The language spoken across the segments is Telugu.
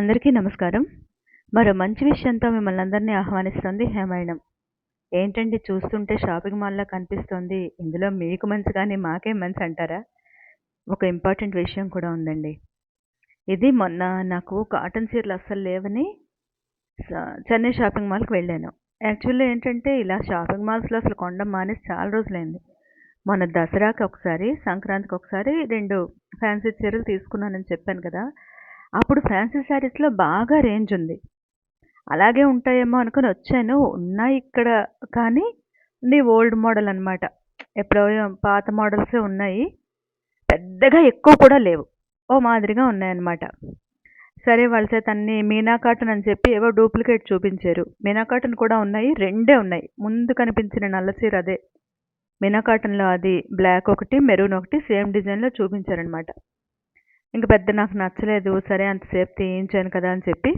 అందరికీ నమస్కారం. మరో మంచి విషయంతో మిమ్మల్ని అందరినీ ఆహ్వానిస్తుంది హేమాయణం. ఏంటండి చూస్తుంటే షాపింగ్ మాల్లా కనిపిస్తోంది. ఇందులో మీకు మంచి కానీ మాకే మంచి అంటారా? ఒక ఇంపార్టెంట్ విషయం కూడా ఉందండి. ఇది మొన్న నాకు కాటన్ చీరలు అస్సలు లేవని చెన్నై షాపింగ్ మాల్కి వెళ్ళాను. యాక్చువల్లీ ఏంటంటే ఇలా షాపింగ్ మాల్స్లో అసలు కొండం మానేసి చాలా రోజులైంది. మొన్న దసరాకి ఒకసారి సంక్రాంతికి ఒకసారి రెండు ఫ్యాన్సీ చీరలు తీసుకున్నానని చెప్పాను కదా. అప్పుడు ఫ్యాన్సీ శారీస్లో బాగా రేంజ్ ఉంది. అలాగే ఉంటాయేమో అనుకుని వచ్చాను. ఉన్నాయి ఇక్కడ కానీ ఇది ఓల్డ్ మోడల్ అనమాట ఎప్పుడో పాత మోడల్సే ఉన్నాయి. పెద్దగా ఎక్కువ కూడా లేవు. ఓ మాదిరిగా ఉన్నాయన్నమాట. సరే వాళ్ళ చేత అన్ని మీనా కాటన్ అని చెప్పి ఏవో డూప్లికేట్ చూపించారు. మీనా కాటన్ కూడా ఉన్నాయి. రెండే ఉన్నాయి. ముందు కనిపించిన నల్లసీర అదే. మీనా కాటన్లో అది బ్లాక్ ఒకటి మెరూన్ ఒకటి సేమ్ డిజైన్లో చూపించారనమాట ఇంక పెద్ద నాకు నచ్చలేదు సరే అంతసేపు తీయించాను కదా అని చెప్పి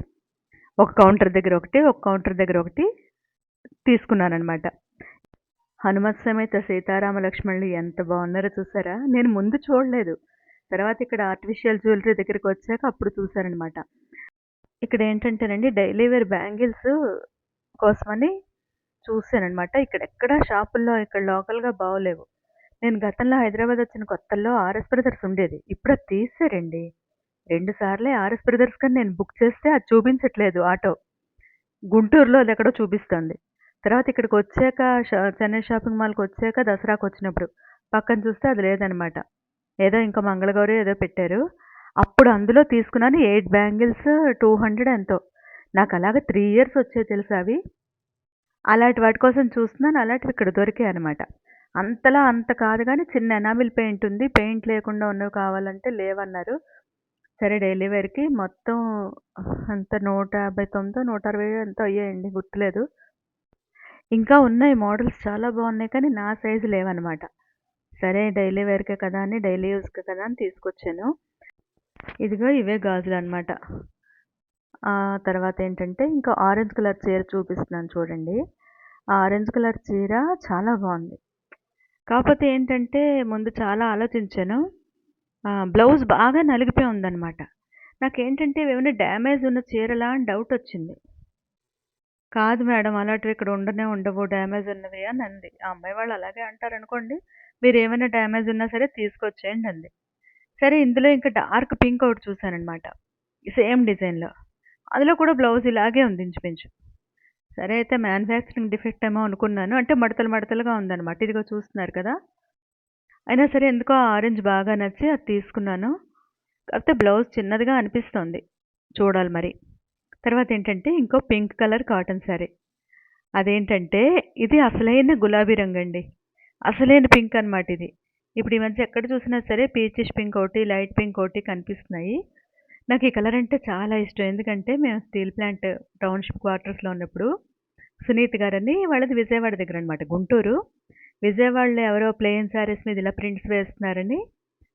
ఒక కౌంటర్ దగ్గర ఒకటి ఒక కౌంటర్ దగ్గర ఒకటి తీసుకున్నానమాట హనుమత్ సమేత సీతారామ లక్ష్మణులు ఎంత బాగున్నారో చూసారా? నేను ముందు చూడలేదు. తర్వాత ఇక్కడ ఆర్టిఫిషియల్ జ్యువెలరీ దగ్గరికి వచ్చాక అప్పుడు చూసారనమాట ఇక్కడ ఏంటంటేనండి డైలీ వేర్ బ్యాంగిల్స్ కోసమని చూసానమాట ఇక్కడ ఎక్కడ షాపుల్లో ఇక్కడ లోకల్గా బాగోలేవు. నేను గతంలో హైదరాబాద్ వచ్చిన కొత్తల్లో ఆర్ఎస్ బ్రదర్స్ ఉండేది. ఇప్పుడు అది తీసారండి. రెండు సార్లే ఆర్ఎస్ బ్రదర్స్ కానీ నేను బుక్ చేస్తే అది చూపించట్లేదు ఆటో. గుంటూరులో అది ఎక్కడో చూపిస్తుంది. తర్వాత ఇక్కడికి వచ్చాక షా- చెన్నై షాపింగ్ మాల్కి వచ్చాక దసరాకు వచ్చినప్పుడు. పక్కన చూస్తే అది లేదనమాట ఏదో ఇంకా మంగళగౌరి ఏదో పెట్టారు. అప్పుడు అందులో తీసుకున్నాను ఎయిట్ బ్యాంగిల్స్ టూ హండ్రెడ్ ఎంతో. నాకు అలాగే త్రీ ఇయర్స్ వచ్చాయి తెలుసా అవి. అలాంటి వాటి కోసం చూస్తున్నాను అలాంటివి ఇక్కడ దొరికాయి అనమాట అంతలా అంత కాదు కానీ చిన్న ఎనామిల్ పెయింట్ ఉంది. పెయింట్ లేకుండా ఉన్నవి కావాలంటే లేవన్నారు. సరే డైలీ వేర్కి మొత్తం అంత నూట యాభై తొమ్మిదో నూట అరవై ఎంత అయ్యాయండి. గుర్తులేదు. ఇంకా ఉన్నాయి మోడల్స్ చాలా బాగున్నాయి కానీ నా సైజు లేవన్నమాట. సరే డైలీ వేర్కే కదా అని డైలీ యూస్కే కదా అని తీసుకొచ్చాను. ఇదిగో ఇవే గాజులు అనమాట తర్వాత ఏంటంటే ఇంకా ఆరెంజ్ కలర్ చీర చూపిస్తున్నాను చూడండి. ఆ ఆరెంజ్ కలర్ చీర చాలా బాగుంది. కాకపోతే ఏంటంటే ముందు చాలా ఆలోచించాను. బ్లౌజ్ బాగా నలిగిపోయి ఉందన్నమాట. నాకేంటంటే ఏమైనా డ్యామేజ్ ఉన్న చీరలా అని డౌట్ వచ్చింది. కాదు మేడం అలాంటివి ఇక్కడ ఉండనే ఉండవు డ్యామేజ్ ఉన్నవి అని అంది. ఆ అమ్మాయి వాళ్ళు అలాగే అంటారు అనుకోండి మీరు ఏమైనా డ్యామేజ్ ఉన్నా సరే తీసుకొచ్చేయండి అంది. సరే ఇందులో ఇంకా డార్క్ పింక్ ఒకటి చూశానమాట సేమ్ డిజైన్లో. అందులో కూడా బ్లౌజ్ ఇలాగే ఉంది ఇంచుమించు. సరే అయితే మ్యానుఫ్యాక్చరింగ్ డిఫెక్ట్ ఏమో అనుకున్నాను. అంటే మడతలు మడతలుగా ఉందన్నమాట. ఇదిగో చూస్తున్నారు కదా. అయినా సరే ఎందుకో ఆరెంజ్ బాగా నచ్చి అది తీసుకున్నాను. కాకపోతే బ్లౌజ్ చిన్నదిగా అనిపిస్తుంది చూడాలి మరి. తర్వాత ఏంటంటే ఇంకో పింక్ కలర్ కాటన్ శారీ అదేంటంటే ఇది అసలైన గులాబీ రంగు అండి అసలైన పింక్ అన్నమాట ఇది. ఇప్పుడు ఈ మధ్య ఎక్కడ చూసినా సరే పీచిష్ పింక్ ఒకటి లైట్ పింక్ ఒకటి కనిపిస్తున్నాయి. నాకు ఈ కలర్ అంటే చాలా ఇష్టం. ఎందుకంటే మేము స్టీల్ ప్లాంట్ టౌన్షిప్ క్వార్టర్స్లో ఉన్నప్పుడు సునీత్ గారని వాళ్ళది విజయవాడ దగ్గర అనమాట గుంటూరు. విజయవాడలో ఎవరో ప్లెయిన్ శారీస్ మీద ఇలా ప్రింట్స్ వేస్తున్నారని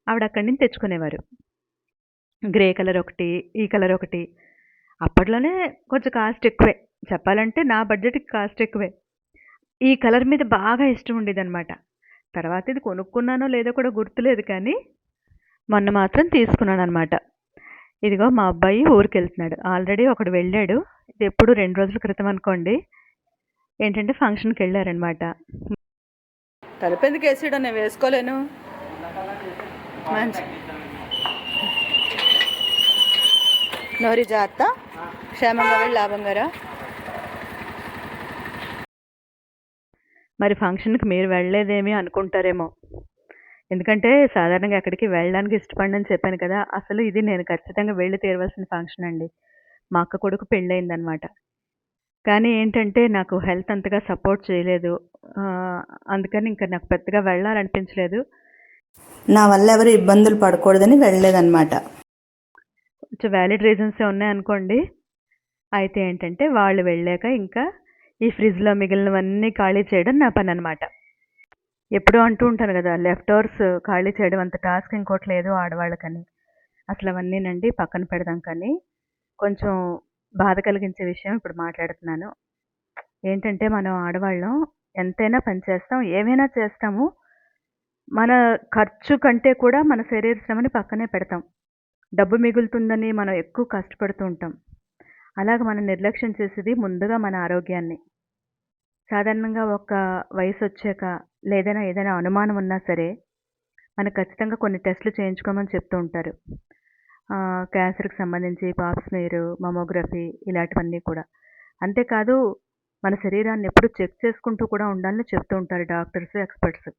ఆవిడ అక్కడి నుంచి తెచ్చుకునేవారు. గ్రే కలర్ ఒకటి ఈ కలర్ ఒకటి. అప్పట్లోనే కొంచెం కాస్ట్ ఎక్కువే. చెప్పాలంటే నా బడ్జెట్కి కాస్ట్ ఎక్కువే. ఈ కలర్ మీద బాగా ఇష్టం ఉండేది అనమాట తర్వాత ఇది కొనుక్కున్నానో లేదో కూడా గుర్తులేదు కానీ మొన్న మాత్రం తీసుకున్నాను అనమాట ఇదిగో మా అబ్బాయి ఊరికి వెళ్తున్నాడు ఆల్రెడీ ఒకడు వెళ్ళాడు. ఇది ఎప్పుడు రెండు రోజుల క్రితం అనుకోండి. ఏంటంటే ఫంక్షన్కి వెళ్ళారనమాట. తలపెందుకు వేసాడు నేను వేసుకోలేను. మంచి నోరి జాగ్రత్త. క్షేమంగా వెళ్ళి లాభంగా రా మరి ఫంక్షన్కి మీరు వెళ్ళలేదేమి అనుకుంటారేమో. ఎందుకంటే సాధారణంగా ఎక్కడికి వెళ్ళడానికి ఇష్టపడని చెప్పాను కదా అసలు ఇది నేను ఖచ్చితంగా వెళ్ళి తీరవలసిన ఫంక్షన్ అండి. మా అక్క కొడుకు పెళ్ళయిందనమాట. కానీ ఏంటంటే నాకు హెల్త్ అంతగా సపోర్ట్ చేయలేదు. అందుకని ఇంకా నాకు పెద్దగా వెళ్ళాలనిపించలేదు. నా వల్ల ఎవరు ఇబ్బందులు పడకూడదని వెళ్ళలేదన్నమాట కొంచెం వ్యాలిడ్ రీజన్సే ఉన్నాయనుకోండి అయితే ఏంటంటే వాళ్ళు వెళ్ళాక ఇంకా ఈ ఫ్రిడ్జ్లో మిగిలినవన్నీ ఖాళీ చేయడం నా పని అనమాట ఎప్పుడూ అంటూ ఉంటాను కదా లెఫ్ట్ అవర్స్ ఖాళీ చేయడం అంత టాస్క్ ఇంకోటి లేదు ఆడవాళ్ళకని. అసలు అవన్నీనండి పక్కన పెడదాం కానీ కొంచెం బాధ కలిగించే విషయం ఇప్పుడు మాట్లాడుతున్నాను. ఏంటంటే మనం ఆడవాళ్ళం ఎంతైనా పని చేస్తాం ఏమైనా చేస్తాము మన ఖర్చు కంటే కూడా మన శరీర శ్రమని పక్కనే పెడతాం. డబ్బు మిగులుతుందని మనం ఎక్కువ కష్టపడుతూ ఉంటాం. అలాగ మనం నిర్లక్ష్యం చేసేది ముందుగా మన ఆరోగ్యాన్ని. సాధారణంగా ఒక వయసు వచ్చాక లేదైనా ఏదైనా అనుమానం ఉన్నా సరే మనకు ఖచ్చితంగా కొన్ని టెస్టులు చేయించుకోమని చెప్తూ ఉంటారు. క్యాన్సర్కి సంబంధించి పాప్స్మీర్ మమోగ్రఫీ ఇలాంటివన్నీ కూడా. అంతేకాదు మన శరీరాన్ని ఎప్పుడు చెక్ చేసుకుంటూ కూడా ఉండాలని చెప్తూ ఉంటారు డాక్టర్స్ ఎక్స్పర్ట్స్.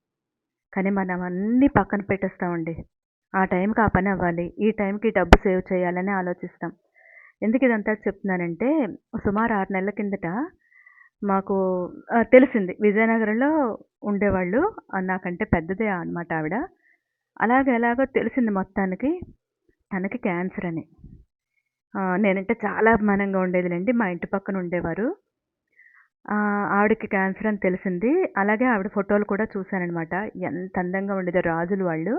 కానీ మనం అన్నీ పక్కన పెట్టేస్తామండి. ఆ టైంకి ఆ పని అవ్వాలి. ఈ టైంకి డబ్బు సేవ్ చేయాలని ఆలోచిస్తాం. ఎందుకు ఇదంతా చెప్తున్నానంటే సుమారు ఆరు నెలల కిందట మాకు తెలిసింది. విజయనగరంలో ఉండేవాళ్ళు. నాకంటే పెద్దదే అన్నమాట ఆవిడ. అలాగే ఎలాగో తెలిసింది మొత్తానికి. తనకి క్యాన్సర్ అని. నేనంటే చాలా అభిమానంగా ఉండేదిలేండి. మా ఇంటి పక్కన ఉండేవారు. ఆవిడకి క్యాన్సర్ అని తెలిసింది. అలాగే ఆవిడ ఫోటోలు కూడా చూశానమాట ఎంత అందంగా ఉండేదో రాజులు వాళ్ళు.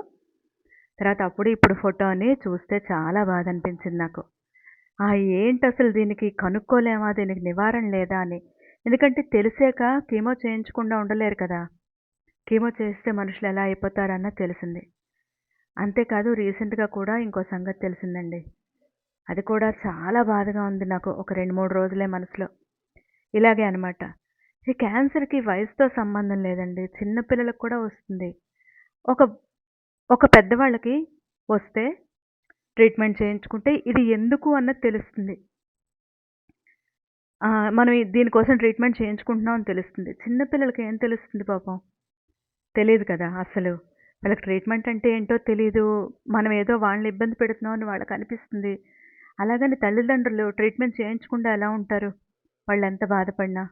తర్వాత అప్పుడు ఇప్పుడు ఫోటో అని చూస్తే చాలా బాధ అనిపించింది నాకు. ఆ ఏంటి అసలు దీనికి కనుక్కోలేమా? దీనికి నివారణ లేదా అని. ఎందుకంటే తెలిసాక కీమో చేయించకుండా ఉండలేరు కదా. కీమో చేస్తే మనుషులు ఎలా అయిపోతారన్న తెలిసింది. అంతేకాదు రీసెంట్గా కూడా ఇంకో సంగతి తెలిసిందండి. అది కూడా చాలా బాధగా ఉంది నాకు ఒక రెండు మూడు రోజులే మనసులో. ఇలాగే అనమాట ఈ క్యాన్సర్కి వయసుతో సంబంధం లేదండి. చిన్నపిల్లలకు కూడా వస్తుంది. ఒక ఒక పెద్దవాళ్ళకి వస్తే ట్రీట్మెంట్ చేయించుకుంటే ఇది ఎందుకు అన్నది తెలుస్తుంది. మనం దీనికోసం ట్రీట్మెంట్ చేయించుకుంటున్నాం అని తెలుస్తుంది. చిన్నపిల్లలకి ఏం తెలుస్తుంది పాపం? తెలియదు కదా అసలు. వాళ్ళకి ట్రీట్మెంట్ అంటే ఏంటో తెలియదు మనం ఏదో వాళ్ళని ఇబ్బంది పెడుతున్నాం అని వాళ్ళకి అనిపిస్తుంది. అలాగని తల్లిదండ్రులు ట్రీట్మెంట్ చేయించకుండా ఎలా ఉంటారు? వాళ్ళు ఎంత బాధపడినా.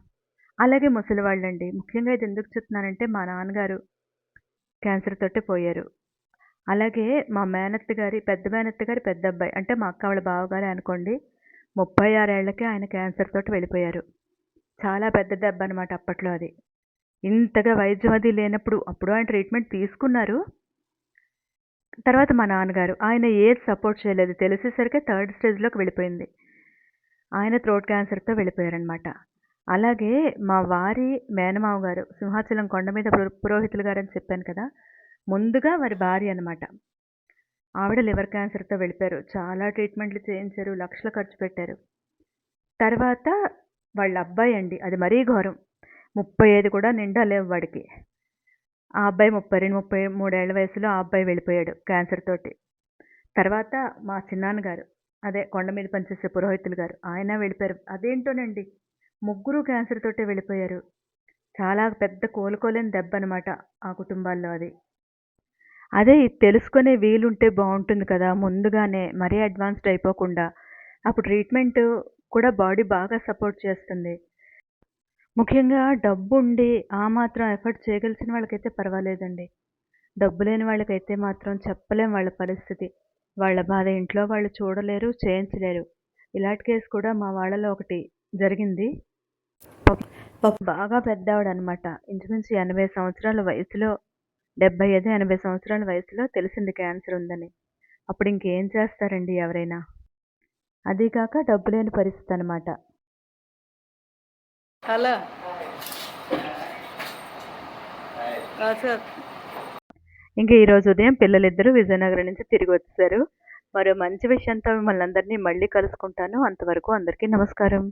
అలాగే ముసలి వాళ్ళండి. ముఖ్యంగా ఇది ఎందుకు చెప్తున్నానంటే మా నాన్నగారు క్యాన్సర్ తోటి పోయారు. అలాగే మా మేనత్త గారి పెద్ద మేనత్త గారి పెద్ద అబ్బాయి. అంటే మా అక్క వాళ్ళ బావగారే అనుకోండి. ముప్పై ఆరేళ్ళకే ఆయన క్యాన్సర్ తోటి వెళ్ళిపోయారు. చాలా పెద్ద దెబ్బ అనమాట అప్పట్లో అది. ఇంతగా వైద్యం అది లేనప్పుడు అప్పుడు ఆయన ట్రీట్మెంట్ తీసుకున్నారు. తర్వాత మా నాన్నగారు ఆయన ఏది సపోర్ట్ చేయలేదు. తెలిసేసరికి థర్డ్ స్టేజ్లోకి వెళ్ళిపోయింది. ఆయన థ్రోట్ క్యాన్సర్తో వెళ్ళిపోయారనమాట అలాగే మా వారి మేనమావ గారు సింహాచలం కొండ మీద పురోహితులు గారు అని చెప్పాను కదా ముందుగా వారి భార్య అనమాట ఆవిడ లివర్ క్యాన్సర్తో వెళ్ళిపోయారు. చాలా ట్రీట్మెంట్లు చేయించారు లక్షలు ఖర్చు పెట్టారు. తర్వాత వాళ్ళ అబ్బాయి అండి అది మరీ ఘోరం. ముప్పై ఐదు కూడా నిండా లేవు వాడికి. ఆ అబ్బాయి ముప్పై రెండు ముప్పై మూడేళ్ళ వయసులో ఆ అబ్బాయి వెళ్ళిపోయాడు క్యాన్సర్ తోటి. తర్వాత మా చిన్నాన్న గారు అదే కొండ మీద పనిచేసే పురోహితులు గారు ఆయన వెళ్ళిపోయారు. అదేంటోనండి ముగ్గురు క్యాన్సర్ తోటే వెళ్ళిపోయారు. చాలా పెద్ద కోలుకోలేని దెబ్బ అనమాట ఆ కుటుంబాల్లో అది. అదే ఇది తెలుసుకునే వీలుంటే బాగుంటుంది కదా ముందుగానే మరీ అడ్వాన్స్డ్ అయిపోకుండా. అప్పుడు ట్రీట్మెంట్ కూడా బాడీ బాగా సపోర్ట్ చేస్తుంది. ముఖ్యంగా డబ్బు ఉండి ఆ మాత్రం ఎఫర్ట్ చేయగలిసిన వాళ్ళకైతే పర్వాలేదండి. డబ్బు లేని వాళ్ళకైతే మాత్రం చెప్పలేం వాళ్ళ పరిస్థితి. వాళ్ళ బాధ ఇంట్లో వాళ్ళు చూడలేరు చేయించలేరు. ఇలాంటి కేసు కూడా మా వాళ్ళలో ఒకటి జరిగింది. బాగా పెద్దవాడు అనమాట ఇంచుమించు ఎనభై సంవత్సరాల వయసులో డెబ్బై ఐదు ఎనభై సంవత్సరాల వయసులో తెలిసింది క్యాన్సర్ ఉందని. అప్పుడు ఇంకేం చేస్తారండి ఎవరైనా? అది కాక డబ్బు లేని పరిస్థితి అనమాట సార్. ఇంకా ఈరోజు ఉదయం పిల్లలిద్దరూ విజయనగరం నుంచి తిరిగి వచ్చేసారు మరో మంచి విషయంతో మిమ్మల్ని అందరినీ మళ్ళీ కలుసుకుంటాను. అంతవరకు అందరికీ నమస్కారం.